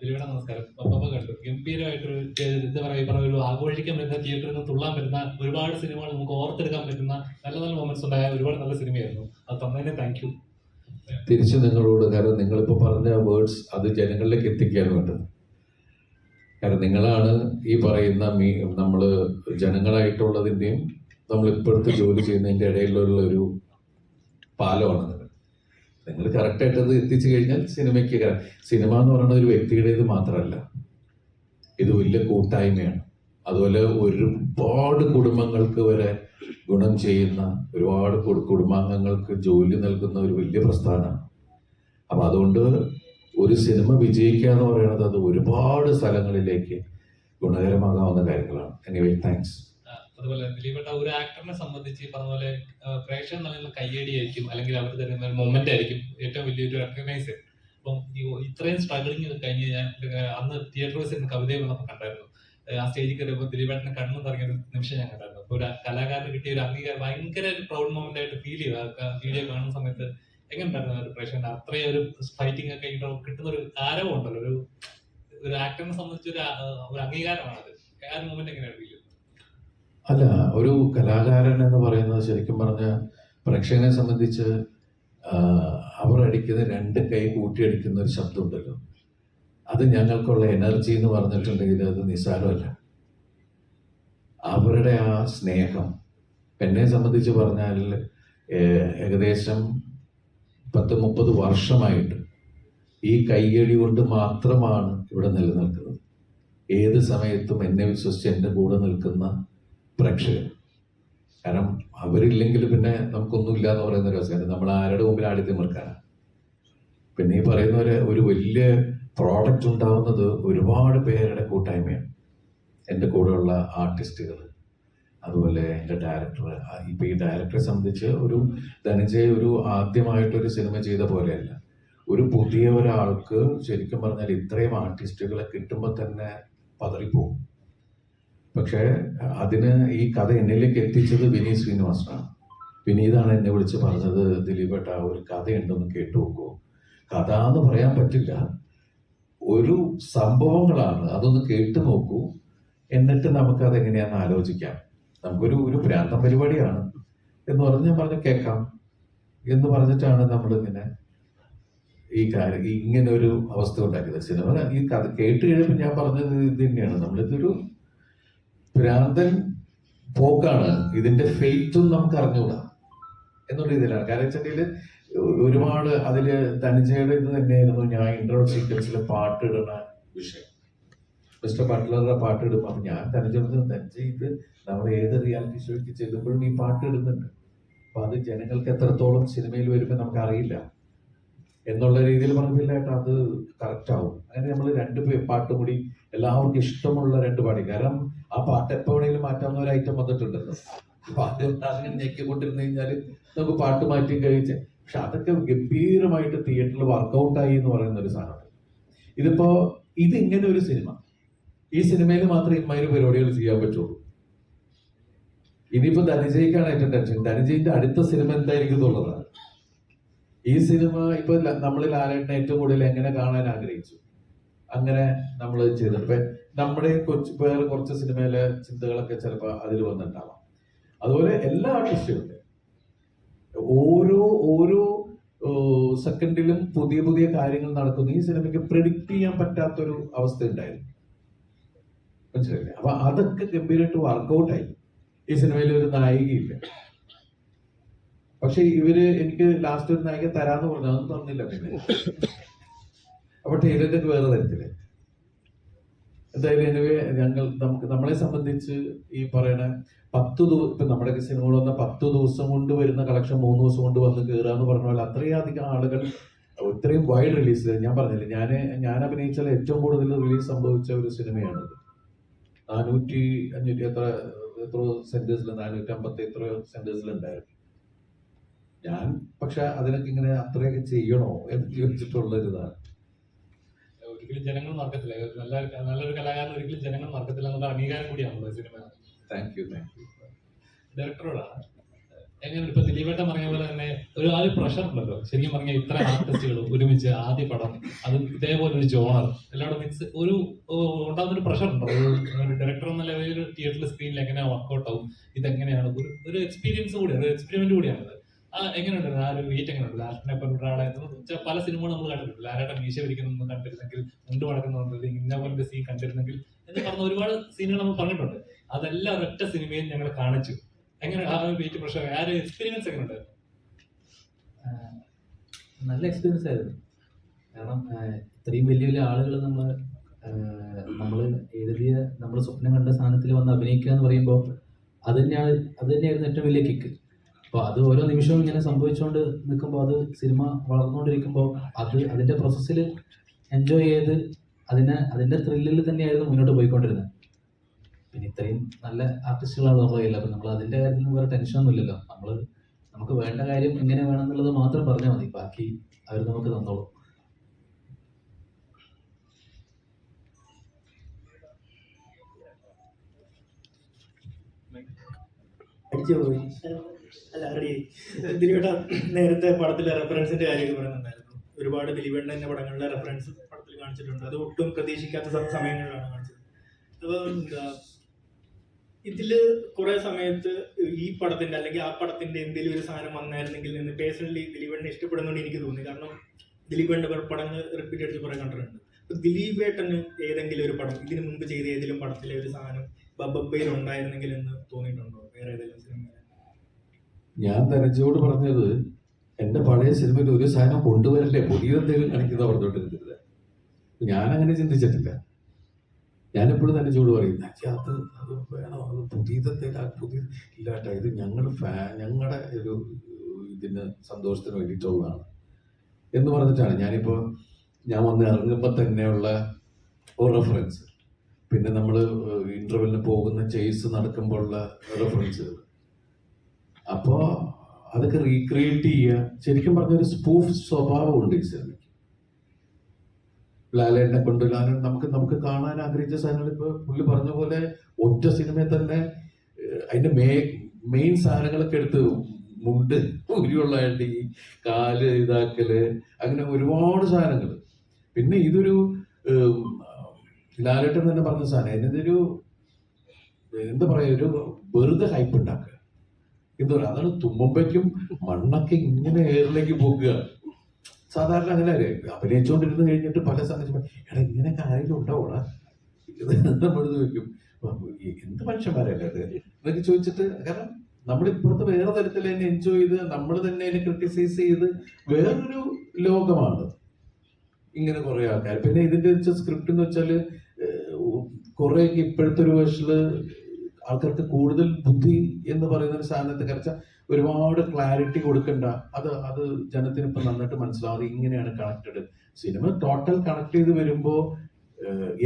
ദിലീപേട്ട നമസ്കാരം. പപ്പ കണ്ടു. ഗംഭീരമായിട്ടൊരു എന്താ പറയുക ഒരു ആഘോഷിക്കാൻ പറ്റുന്ന തിയേറ്ററിൽ നിന്ന് തുള്ളാൻ പറ്റുന്ന ഒരുപാട് സിനിമകൾ നമുക്ക് ഓർത്തെടുക്കാൻ പറ്റുന്ന നല്ല നല്ല മൊമെന്റ്സ് ഉണ്ടായ ഒരുപാട് നല്ല സിനിമയായിരുന്നു. അത് തന്നതിന് താങ്ക് യു തിരിച്ച് നിങ്ങളോട് കാരണം നിങ്ങളിപ്പോൾ പറഞ്ഞ വേർഡ്സ് അത് ജനങ്ങളിലേക്ക് എത്തിക്കുകയാണ് വേണ്ടത്. കാരണം നിങ്ങളാണ് ഈ പറയുന്ന മീ നമ്മൾ ജനങ്ങളായിട്ടുള്ളതിന്റെയും നമ്മൾ ഇപ്പോഴത്തെ ജോലി ചെയ്യുന്നതിന്റെ ഇടയിലുള്ള ഒരു പാലമാണ് നിങ്ങൾ കറക്റ്റായിട്ട് അത് എത്തിച്ചു കഴിഞ്ഞാൽ സിനിമയ്ക്ക് സിനിമ എന്ന് പറയുന്നത് ഒരു വ്യക്തിയുടേത് മാത്രമല്ല. ഇത് വലിയ കൂട്ടായ്മയാണ്. അതുപോലെ ഒരുപാട് കുടുംബങ്ങൾക്ക് വരെ ഗുണം ചെയ്യുന്ന ഒരുപാട് കുടുംബാംഗങ്ങൾക്ക് ജോലി നൽകുന്ന ഒരു വലിയ പ്രസ്ഥാനമാണ്. അപ്പം അതുകൊണ്ട് ഒരു സിനിമ വിജയിക്കുക എന്ന് പറയുന്നത് അത് ഒരുപാട് സ്ഥലങ്ങളിലേക്ക് ഗുണകരമാകാവുന്ന കാര്യങ്ങളാണ്. എനിവേ താങ്ക്സ് അതുപോലെ ദിലീപേട്ട ഒരു ആക്ടറിനെ സംബന്ധിച്ച് ഈ പറഞ്ഞ പോലെ പ്രേക്ഷകർ നൽകുന്ന കയ്യടിയായിരിക്കും അല്ലെങ്കിൽ അവർ തരുന്ന ഒരു മൊമെന്റ് ആയിരിക്കും ഏറ്റവും വലിയൊരു റെക്കഗ്നൈസ് അപ്പം ഇത്രയും സ്ട്രഗിളിങ് കഴിഞ്ഞ് ഞാൻ അന്ന് തിയേറ്ററിൽ ചെന്ന് കവിതയെ വന്നപ്പോൾ കണ്ടായിരുന്നു. ആ സ്റ്റേജിൽ കയറിയപ്പോൾ ദിലീപേട്ടനെ കണ്ണു തുടങ്ങിയ നിമിഷം ഞാൻ കണ്ടായിരുന്നു. അപ്പോൾ ഒരു കലാകാരന് കിട്ടിയ ഒരു അംഗീകാരം ഭയങ്കര ഒരു പ്രൗഡ് മൊമെന്റ് ആയിട്ട് ഫീൽ ചെയ്തു. വീഡിയോ കാണുന്ന സമയത്ത് എങ്ങനെ ഉണ്ടായിരുന്നു ഒരു പ്രേക്ഷകന്റെ അത്രയും ഒരു ഫൈറ്റിംഗ് ഒക്കെ കിട്ടുന്ന ഒരു ആരവം ഉണ്ടല്ലോ. ഒരു ഒരു ആക്ടറിനെ സംബന്ധിച്ച് ഒരു അത് ആ ഒരു മൊമെന്റ് എങ്ങനെയാണ് ഫീൽ അല്ല ഒരു കലാകാരൻ എന്ന് പറയുന്നത് ശരിക്കും പറഞ്ഞ പ്രേക്ഷകനെ സംബന്ധിച്ച് അവർ അടിക്കുന്ന രണ്ട് കൈ കൂട്ടിയടിക്കുന്ന ഒരു ശബ്ദമുണ്ടല്ലോ. അത് ഞങ്ങൾക്കുള്ള എനർജി എന്ന് പറഞ്ഞിട്ടുണ്ടെങ്കിൽ അത് നിസ്സാരമല്ല. അവരുടെ ആ സ്നേഹം എന്നെ സംബന്ധിച്ച് പറഞ്ഞാൽ ഏകദേശം പത്ത് മുപ്പത് വർഷമായിട്ട് ഈ കൈയടി കൊണ്ട് മാത്രമാണ് ഇവിടെ നിലനിൽക്കുന്നത്. ഏത് സമയത്തും എന്നെ വിശ്വസിച്ച് എന്റെ കൂടെ നിൽക്കുന്ന പ്രേക്ഷകർ. കാരണം അവരില്ലെങ്കിൽ പിന്നെ നമുക്കൊന്നുമില്ല എന്ന് പറയുന്ന ഒരു അവസ്ഥയാണ്. നമ്മൾ ആരുടെ മുമ്പിൽ ആടി തിമിർക്കാനാണ് പിന്നെ ഈ പറയുന്ന പോലെ ഒരു വലിയ പ്രോഡക്റ്റ് ഉണ്ടാവുന്നത് ഒരുപാട് പേരുടെ കൂട്ടായ്മയാണ്. എന്റെ കൂടെയുള്ള ആർട്ടിസ്റ്റുകൾ അതുപോലെ എന്റെ ഡയറക്ടർ ഇപ്പം ഈ ഡയറക്ടറെ സംബന്ധിച്ച് ഒരു ധനജയ ഒരു ആദ്യമായിട്ടൊരു സിനിമ ചെയ്ത പോലെയല്ല. ഒരു പുതിയ ഒരാൾക്ക് ശരിക്കും പറഞ്ഞാൽ ഇത്രയും ആർട്ടിസ്റ്റുകളെ കിട്ടുമ്പോൾ തന്നെ പതറിപ്പോവും. പക്ഷേ അതിന് ഈ കഥ എന്നിലേക്ക് എത്തിച്ചത് വിനീത് ശ്രീനിവാസനാണ്. വിനീതാണ് എന്നെ വിളിച്ച് പറഞ്ഞത് ദിലീപേട്ട ഒരു കഥയുണ്ടെന്ന് കേട്ടു നോക്കൂ. കഥ എന്ന് പറയാൻ പറ്റില്ല. ഒരു സംഭവങ്ങളാണ് അതൊന്ന് കേട്ടു നോക്കൂ. എന്നിട്ട് നമുക്ക് എങ്ങനെയാണെന്ന് ആലോചിക്കാം. നമുക്കൊരു ഒരു ഭ്രാന്തം പരിപാടിയാണ്. എന്ന് പറഞ്ഞ് ഞാൻ പറഞ്ഞു കേൾക്കാം. എന്ന് പറഞ്ഞിട്ടാണ് നമ്മളിങ്ങനെ ഈ കാര്യം ഇങ്ങനെ ഒരു അവസ്ഥ ഉണ്ടാക്കിയത്. സിനിമ ഈ കഥ കേട്ട് കഴിയുമ്പോൾ ഞാൻ പറഞ്ഞത് ഇത് തന്നെയാണ്. നമ്മളിതൊരു ഭ്രാന്തൻ പോക്കാണ്. ഇതിന്റെ ഫെയ്ത്തും നമുക്ക് അറിഞ്ഞുകൂടാ എന്നുള്ള രീതിയിലാണ്. കാരണം വെച്ചിട്ടുണ്ടെങ്കിൽ ഒരുപാട് അതിൽ തനിച്ചയുടെ ഇത് തന്നെയായിരുന്നു ഞാൻ ഇൻട്രോ സീക്വൻസിൽ പാട്ടിടുന്ന വിഷയം. മിസ്റ്റർ ബട്ട്ലറുടെ പാട്ട് ഇടുമ്പോൾ അപ്പൊ ഞാൻ ധനജയുടെ ധനജ ഇത് നമ്മൾ ഏത് റിയാലിറ്റി ഷോയ്ക്ക് ചെല്ലുമ്പോഴും ഈ പാട്ട് ഇടുന്നുണ്ട്. അപ്പൊ അത് ജനങ്ങൾക്ക് എത്രത്തോളം സിനിമയിൽ വരുമ്പോൾ നമുക്ക് അറിയില്ല എന്നുള്ള രീതിയിൽ പറഞ്ഞില്ല ഏട്ടാ അത് കറക്റ്റ് ആവും. അങ്ങനെ നമ്മൾ രണ്ട് പാട്ടും കൂടി എല്ലാവർക്കും ഇഷ്ടമുള്ള രണ്ട് പാടി കാരണം ആ പാട്ട് എപ്പോ വേണമെങ്കിലും മാറ്റാവുന്ന ഒരു ഐറ്റം വന്നിട്ടുണ്ടല്ലോ അപ്പൊ അത് അങ്ങനെ ഞെക്കിക്കൊണ്ടിരുന്നു കഴിഞ്ഞാൽ നമുക്ക് പാട്ട് മാറ്റി കഴിച്ച്. പക്ഷെ അതൊക്കെ ഗംഭീരമായിട്ട് തിയേറ്ററിൽ വർക്കൗട്ടായി എന്ന് പറയുന്ന ഒരു സാധനം. ഇതിപ്പോ ഇതിങ്ങനെ ഒരു സിനിമ. ഈ സിനിമയിൽ മാത്രമേ ഇമ്മാതിരി പരിപാടികൾ ചെയ്യാൻ പറ്റുള്ളൂ. ഇനിയിപ്പോ ധനജയ്ക്കാണ് ഏറ്റവും ടെൻഷൻ ധനജയിന്റെ അടുത്ത സിനിമ എന്തായിരിക്കും എന്നുള്ളതാണ്. ഈ സിനിമ ഇപ്പൊ നമ്മളിൽ ആരായിട്ട് ഏറ്റവും കൂടുതൽ എങ്ങനെ കാണാൻ ആഗ്രഹിച്ചു? അങ്ങനെ നമ്മൾ ചെയ്തിട്ടുണ്ട്. ഇപ്പൊ നമ്മുടെ കൊച്ചു വേറെ കുറച്ച് സിനിമയിലെ ചിന്തകളൊക്കെ ചിലപ്പോൾ അതിൽ വന്നിട്ടുണ്ടാവാം അതുപോലെ എല്ലാ ആർട്ടിസ്റ്റുകളുടെ ഓരോ ഓരോ സെക്കൻഡിലും പുതിയ പുതിയ കാര്യങ്ങൾ നടക്കുന്നു. ഈ സിനിമയ്ക്ക് പ്രിഡിക്റ്റ് ചെയ്യാൻ പറ്റാത്തൊരു അവസ്ഥ ഉണ്ടായിരുന്നു. മനസ്സിലായില്ലേ? അപ്പൊ അതൊക്കെ ഗംഭീരമായിട്ട് വർക്കൗട്ടായി ഈ സിനിമയിൽ ഒരു നായികയില്ല. പക്ഷെ ഇവർ എനിക്ക് ലാസ്റ്റ് ഒരു നായിക തരാന്ന് പറഞ്ഞു. അതൊന്നും തന്നില്ല പിന്നെ. അപ്പൊ ടൈലന്റൊക്കെ വേറെ തരത്തിൽ. എന്തായാലും എനിവേ ഞങ്ങൾ നമുക്ക് നമ്മളെ സംബന്ധിച്ച് ഈ പറയണ പത്ത് ദിവസം ഇപ്പൊ നമ്മുടെ സിനിമകൾ വന്ന പത്ത് ദിവസം കൊണ്ട് വരുന്ന കളക്ഷൻ മൂന്ന് ദിവസം കൊണ്ട് വന്ന് കയറുക എന്ന് പറഞ്ഞ പോലെ അത്രയും അധികം ആളുകൾ ഇത്രയും വൈഡ് റിലീസ് ഞാൻ പറഞ്ഞില്ലേ ഞാൻ ഞാൻ അഭിനയിച്ചാൽ ഏറ്റവും കൂടുതൽ റിലീസ് സംഭവിച്ച ഒരു സിനിമയാണ് നാനൂറ്റി അഞ്ഞൂറ്റി എത്ര എത്ര സെന്റേഴ്സിൽ നാനൂറ്റി അമ്പത്തി എത്ര സെന്റേഴ്സിൽ ഉണ്ടായിരുന്നു. ഞാൻ പക്ഷെ അതിനൊക്കെ ഇങ്ങനെ അത്രയൊക്കെ ചെയ്യണോ എന്ന് ചോദിച്ചിട്ടുള്ള ഒരിക്കലും ജനങ്ങൾ മറക്കത്തില്ല. നല്ല നല്ലൊരു കലാകാരൻ ഒരിക്കലും ജനങ്ങൾ മറക്കത്തില്ല എന്നുള്ള അംഗീകാരം കൂടിയാണല്ലോ cinema. Thank you thank you ഡയറക്ടറോടാണ് എങ്ങനെ ഇപ്പൊ ദിലീപേട്ടൻ പറഞ്ഞ പോലെ തന്നെ ഒരു ആ ഒരു പ്രഷർ ഉണ്ടല്ലോ. ശരിക്കും പറഞ്ഞാൽ ഇത്ര ആർട്ടിസ്റ്റുകൾ ഒരുമിച്ച് ആദ്യ പടം അതും ഇതേപോലെ ഒരു ജോണർ എല്ലാവരും മിക്സ് ഒരു ഉണ്ടാകുന്ന ഒരു പ്രഷർ ഉണ്ടോ? ഒരു ഡയറക്ടർ എന്ന ലെവലിൽ തിയേറ്ററിൽ സ്ക്രീനിൽ എങ്ങനെയാണ് വർക്കൗട്ട് ആവും? ഇതെങ്ങനെയാണ്? ഒരു ഒരു എക്സ്പീരിയൻസ് കൂടിയാണ് ഒരു എക്സ്പെരിമെന്റ് കൂടിയാണ് എങ്ങനെയുണ്ട്? ആ ഒരു വെയിറ്റ് എങ്ങനെയുണ്ട്? ലാലേട്ടനെ പോലെ ഒരാളെ പല സിനിമകളും നമ്മൾ കണ്ടിട്ടുണ്ട്. ലാലേട്ടൻ മീശ പിടിക്കുന്നൊന്നും കണ്ടിരുന്നെങ്കിൽ മുണ്ട് മടക്കുന്നുണ്ട് ഇന്ന പോലത്തെ സീൻ കണ്ടിരുന്നെങ്കിൽ എന്ന് പറഞ്ഞ ഒരുപാട് സീനുകൾ നമ്മൾ പറഞ്ഞിട്ടുണ്ട്. അതെല്ലാം ഒരൊറ്റ സിനിമയും ഞങ്ങൾ കാണിച്ചു. എങ്ങനെ ആ ഒരു വെയിറ്റ് പ്രഷർ ആ ഒരു എക്സ്പീരിയൻസ് എങ്ങനെയുണ്ട്? നല്ല എക്സ്പീരിയൻസ് ആയിരുന്നു. കാരണം ഇത്രയും വലിയ വലിയ ആളുകൾ നമ്മൾ നമ്മൾ എഴുതിയ നമ്മൾ സ്വപ്നം കണ്ട സ്ഥാനത്തിൽ വന്ന് അഭിനയിക്കുക എന്ന് പറയുമ്പോൾ അത് തന്നെയാണ് അത് തന്നെയായിരുന്നു ഏറ്റവും വലിയ കിക്ക് അപ്പോൾ അത് ഓരോ നിമിഷവും ഇങ്ങനെ സംഭവിച്ചുകൊണ്ട് നിൽക്കുമ്പോൾ അത് സിനിമ വളർന്നുകൊണ്ടിരിക്കുമ്പോൾ അത് അതിന്റെ പ്രോസസ്സിൽ എൻജോയ് ചെയ്ത് അതിനെ അതിന്റെ ത്രില്ലിൽ തന്നെയായിരുന്നു മുന്നോട്ട് പോയിക്കൊണ്ടിരുന്നത്. പിന്നെ ഇത്രയും നല്ല ആർട്ടിസ്റ്റുകളാണ് നമ്മളെ കയ്യിൽ. അപ്പം നമ്മൾ അതിന്റെ കാര്യത്തിൽ വേറെ ടെൻഷനൊന്നും ഇല്ലല്ലോ. നമ്മൾ നമുക്ക് വേണ്ട കാര്യം എങ്ങനെ വേണം എന്നുള്ളത് മാത്രം പറഞ്ഞാൽ മതി. ബാക്കി അവർ നമുക്ക് തന്നോളൂ. അടിച്ചു പോയി. അല്ല റെഡി ദിലീപേട്ട നേരത്തെ പടത്തിലെ റെഫറൻസിന്റെ കാര്യമൊക്കെ പറയുന്നുണ്ടായിരുന്നു. ഒരുപാട് ദിലീപേട്ടൻ എന്ന പടങ്ങളിലെ റെഫറൻസ് പടത്തിൽ കാണിച്ചിട്ടുണ്ട്. അത് ഒട്ടും പ്രതീക്ഷിക്കാത്ത സമയങ്ങളിലാണ് കാണിച്ചത്. അപ്പോൾ ഇതിൽ കുറെ സമയത്ത് ഈ പടത്തിന്റെ അല്ലെങ്കിൽ ആ പടത്തിന്റെ എന്തെങ്കിലും ഒരു സാധനം വന്നായിരുന്നെങ്കിൽ എന്ന് പേഴ്സണലി ദിലീപേട്ടനെ ഇഷ്ടപ്പെടുന്നുണ്ട് എനിക്ക് തോന്നി. കാരണം ദിലീപേട്ടന്റെ പടങ്ങൾ റിപ്പീറ്റ് അടിച്ച് കുറെ കണ്ടിട്ടുണ്ട്. അപ്പൊ ദിലീപേട്ടന് ഏതെങ്കിലും ഒരു പടം ഇതിനു മുമ്പ് ചെയ്ത ഏതെങ്കിലും പടത്തിലെ ഒരു സാധനം ബബ്ബയിൽ ഉണ്ടായിരുന്നെങ്കിൽ എന്ന് തോന്നിയിട്ടുണ്ടോ? വേറെ ഏതെങ്കിലും സിനിമയിൽ? ഞാൻ തനജിയോട് പറഞ്ഞത് എന്റെ പഴയ സിനിമയിൽ ഒരു സാധനം കൊണ്ടുവരല്ലേ പുതിയതെന്തെങ്കിലും കാണിക്കുന്ന പറഞ്ഞുകൊണ്ടിരുന്നില്ല ഞാൻ അങ്ങനെ ചിന്തിച്ചിട്ടില്ല. ഞാനെപ്പോഴും ധനജിയോട് പറയും "നജ്ജി, അത് അത് വേണം? അത് പുതിയതെന്തെങ്കിലും പുതിയ ഇല്ലാട്ട ഇത് ഞങ്ങളുടെ ഫാ ഞങ്ങളുടെ ഒരു ഇതിന് സന്തോഷത്തിന് വേണ്ടിയിട്ടുള്ളതാണ്. എന്ന് പറഞ്ഞിട്ടാണ് ഞാനിപ്പോൾ ഞാൻ വന്ന് ഇറങ്ങുമ്പോൾ തന്നെയുള്ള ഒരു റെഫറൻസ് പിന്നെ നമ്മൾ ഇന്റർവെല്ലിന് പോകുന്ന ചേസ് നടക്കുമ്പോഴുള്ള റെഫറൻസുകൾ അപ്പോൾ അതൊക്കെ റീക്രിയേറ്റ് ചെയ്യുക ശരിക്കും പറഞ്ഞൊരു സ്പൂഫ് സ്വഭാവമുണ്ട് ഈ സിനിമയ്ക്ക്. ലാലേട്ടനെ കൊണ്ട് ലാലേട്ടൻ നമുക്ക് നമുക്ക് കാണാൻ ആഗ്രഹിച്ച സാധനങ്ങൾ ഇപ്പൊ പുള്ളി പറഞ്ഞ പോലെ ഒറ്റ സിനിമയിൽ തന്നെ അതിന്റെ മേ മെയിൻ സാധനങ്ങളൊക്കെ എടുത്ത് മുണ്ട് ഉരുള്ളായിട്ട് ഈ കാൽ ഇതാക്കൽ അങ്ങനെ ഒരുപാട് സാധനങ്ങൾ പിന്നെ ഇതൊരു ലാലേട്ടൻ തന്നെ പറഞ്ഞ സാധനം ഇതൊരു എന്താ പറയാ ഒരു വെറുതെ ഹൈപ്പ് ഉണ്ടാക്കുക. എന്താ അതാണ് തുമ്മുമ്പയ്ക്കും മണ്ണൊക്കെ ഇങ്ങനെ ഏറിലേക്ക് പോകുക സാധാരണ അങ്ങനെ അഭിനയിച്ചുകൊണ്ടിരുന്ന് കഴിഞ്ഞിട്ട് പല സമയത്തും എടാ ഇങ്ങനെ കാര്യം ഉണ്ടാവോടാ? ഇത് വെക്കും. എന്ത് മനുഷ്യന്മാരല്ലേ അത് എന്നൊക്കെ ചോദിച്ചിട്ട് കാരണം നമ്മൾ ഇപ്പുറത്ത് വേറെ തരത്തിൽ തന്നെ എൻജോയ് ചെയ്ത് നമ്മൾ തന്നെ അതിനെ ക്രിട്ടിസൈസ് ചെയ്ത് വേറൊരു ലോകമാണ്. ഇങ്ങനെ കുറെ ആൾക്കാർ പിന്നെ ഇതിന്റെ സ്ക്രിപ്റ്റ് എന്ന് വെച്ചാൽ കുറെ ഇപ്പോഴത്തെ ഒരു വേർഷനിൽ ആൾക്കാർക്ക് കൂടുതൽ ബുദ്ധി എന്ന് പറയുന്ന ഒരു സാധനത്തെ കരച്ച ഒരുപാട് ക്ലാരിറ്റി കൊടുക്കണ്ട. അത് അത് ജനത്തിന് ഇപ്പൊ നന്നായിട്ട് മനസ്സിലാവും. അത് ഇങ്ങനെയാണ് കണക്റ്റഡ് സിനിമ ടോട്ടൽ കണക്ട് ചെയ്ത് വരുമ്പോ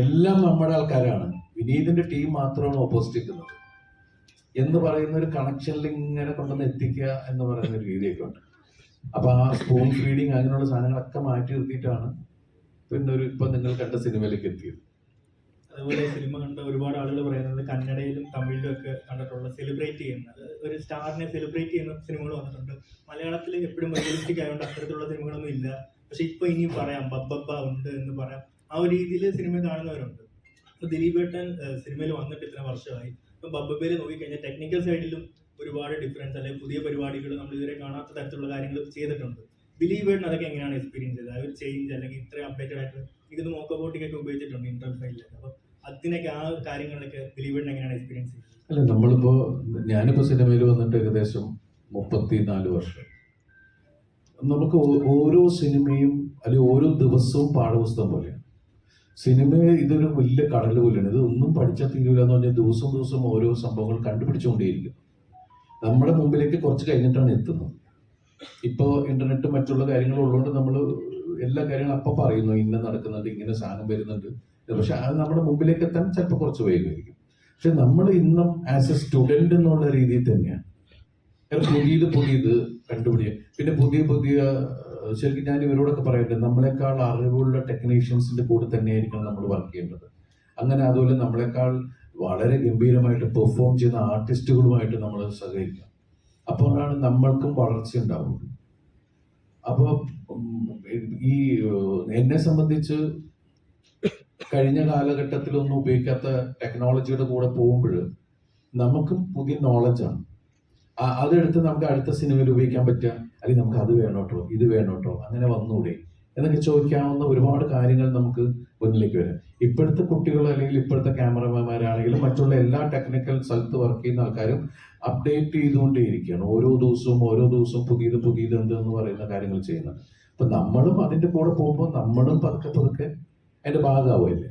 എല്ലാം നമ്മുടെ ആൾക്കാരാണ്. വിനീതിന്റെ ടീം മാത്രമാണ് ഓപ്പോസിറ്റ് നിൽക്കുന്നത് എന്ന് പറയുന്ന ഒരു കണക്ഷനിൽ ഇങ്ങനെ കൊണ്ടുവന്ന് എത്തിക്കുക എന്ന് പറയുന്ന ഒരു രീതിയൊക്കെ ഉണ്ട്. അപ്പൊ ആ സ്പൂൺ ഫീഡിങ് അങ്ങനെയുള്ള സാധനങ്ങളൊക്കെ മാറ്റി നിർത്തിയിട്ടാണ് പിന്നെ ഒരു ഇപ്പൊ നിങ്ങൾ കണ്ട സിനിമയിലേക്ക് എത്തിയത്. അതുപോലെ സിനിമ കണ്ട ഒരുപാട് ആളുകൾ പറയുന്നത് കന്നഡയിലും തമിഴിലും ഒക്കെ കണ്ടിട്ടുള്ള സെലിബ്രേറ്റ് ചെയ്യുന്ന ഒരു സ്റ്റാറിനെ സെലിബ്രേറ്റ് ചെയ്യുന്ന സിനിമകൾ വന്നിട്ടുണ്ട്. മലയാളത്തിൽ എപ്പോഴും റിയലിസ്റ്റിക് ആയതുകൊണ്ട് അത്തരത്തിലുള്ള സിനിമകളൊന്നും ഇല്ല. പക്ഷെ ഇപ്പൊ ഇനിയും പറയാം ബബ്ബബ്ബ ഉണ്ട് എന്ന് പറയാം. ആ ഒരു രീതിയിൽ സിനിമ കാണുന്നവരുണ്ട്. ഇപ്പൊ ദിലീപേട്ടൻ സിനിമയിൽ വന്നിട്ട് ഇത്ര വർഷമായി. ഇപ്പൊ ബബ്ബബയിൽ നോക്കിക്കഴിഞ്ഞാൽ ടെക്നിക്കൽ സൈഡിലും ഒരുപാട് ഡിഫറൻസ് അല്ലെങ്കിൽ പുതിയ പരിപാടികൾ നമ്മൾ ഇതുവരെ കാണാത്ത തരത്തിലുള്ള കാര്യങ്ങൾ ചെയ്തിട്ടുണ്ട്. ദിലീപ് ഏട്ടൻ അതൊക്കെ എങ്ങനെയാണ് എക്സ്പീരിയൻസ് ചെയ്തത്? ഒരു ചേഞ്ച് അല്ലെങ്കിൽ ഇത്ര അപ്ഡേറ്റഡ് ആയിട്ട് ഇതൊന്നും മോക്കബോട്ടിക്കൊക്കെ ഉപയോഗിച്ചിട്ടുണ്ട് ഇന്റർവൽ അപ്പോൾ അപ്പൊ അതിനൊക്കെ ആ കാര്യങ്ങളിലൊക്കെ എങ്ങനെയാണ് എക്സ്പീരിയൻസ് അല്ല നമ്മളിപ്പോ ഞാനിപ്പോ സിനിമയിൽ വന്നിട്ട് ഏകദേശം മുപ്പത്തിനാല് വർഷം. നമുക്ക് ഓരോ സിനിമയും അല്ലെങ്കിൽ ഓരോ ദിവസവും പാഠപുസ്തകം പോലെയാണ്. സിനിമ ഇതൊരു വലിയ കടൽ പോലെയാണ്. ഇത് ഒന്നും പഠിച്ചാൽ തീരൂല എന്ന് പറഞ്ഞാൽ ദിവസം ദിവസം ഓരോ സംഭവങ്ങൾ കണ്ടുപിടിച്ചുകൊണ്ടേയിരിക്കും. നമ്മുടെ മുമ്പിലേക്ക് കുറച്ച് കഴിഞ്ഞിട്ടാണ് എത്തുന്നത്. ഇപ്പോൾ ഇന്റർനെറ്റ് മറ്റുള്ള കാര്യങ്ങളും ഉള്ളതുകൊണ്ട് നമ്മൾ എല്ലാ കാര്യങ്ങളും അപ്പം പറയുന്നു. ഇന്ന നടക്കുന്നുണ്ട് ഇങ്ങനെ സാധനം വരുന്നുണ്ട്. പക്ഷെ അത് നമ്മുടെ മുമ്പിലേക്ക് എത്താൻ ചിലപ്പോൾ കുറച്ച് വൈകുമായിരിക്കും. പക്ഷെ നമ്മൾ ഇന്നും ആസ് എ സ്റ്റുഡന്റ് എന്നുള്ള രീതിയിൽ തന്നെയാണ്. പുതിയത് പുതിയത് കണ്ടുപിടിക്കുക. പിന്നെ പുതിയ പുതിയ ശരിക്കും ഞാൻ ഇവരോടൊക്കെ പറയട്ടെ നമ്മളെക്കാൾ അറിവുള്ള ടെക്നീഷ്യൻസിന്റെ കൂടെ തന്നെയായിരിക്കണം നമ്മൾ വർക്ക് ചെയ്യേണ്ടത്. അങ്ങനെ അതുപോലെ നമ്മളെക്കാൾ വളരെ ഗംഭീരമായിട്ട് പെർഫോം ചെയ്യുന്ന ആർട്ടിസ്റ്റുകളുമായിട്ട് നമ്മൾ സഹകരിക്കണം. അപ്പോഴാണ് നമ്മൾക്കും വളർച്ച ഉണ്ടാവുള്ളൂ അപ്പോൾ ഈ എന്നെ സംബന്ധിച്ച് കഴിഞ്ഞ കാലഘട്ടത്തിലൊന്നും ഉപയോഗിക്കാത്ത ടെക്നോളജിയുടെ കൂടെ പോകുമ്പോൾ നമുക്കും പുതിയ നോളജാണ് അതെടുത്ത് നമുക്ക് അടുത്ത സിനിമയിൽ ഉപയോഗിക്കാൻ പറ്റുക അല്ലെങ്കിൽ നമുക്ക് അത് വേണോട്ടോ ഇത് വേണോട്ടോ അങ്ങനെ വന്നൂടെ എന്നൊക്കെ ചോദിക്കാവുന്ന ഒരുപാട് കാര്യങ്ങൾ നമുക്ക് മുന്നിലേക്ക് വരാം. ഇപ്പോഴത്തെ കുട്ടികൾ അല്ലെങ്കിൽ ഇപ്പോഴത്തെ ക്യാമറമാരാണെങ്കിലും മറ്റുള്ള എല്ലാ ടെക്നിക്കൽ സ്ഥലത്ത് വർക്ക് ചെയ്യുന്ന ആൾക്കാരും അപ്ഡേറ്റ് ചെയ്തുകൊണ്ടേയിരിക്കുകയാണ് ഓരോ ദിവസവും ഓരോ ദിവസവും പുതിയത് പുതിയത് എന്ന് പറയുന്ന കാര്യങ്ങൾ ചെയ്യുന്നത്. അപ്പൊ നമ്മളും അതിന്റെ കൂടെ പോകുമ്പോൾ നമ്മളും പതുക്കെ പതുക്കെ അതിന്റെ ഭാഗമാവുമല്ലേ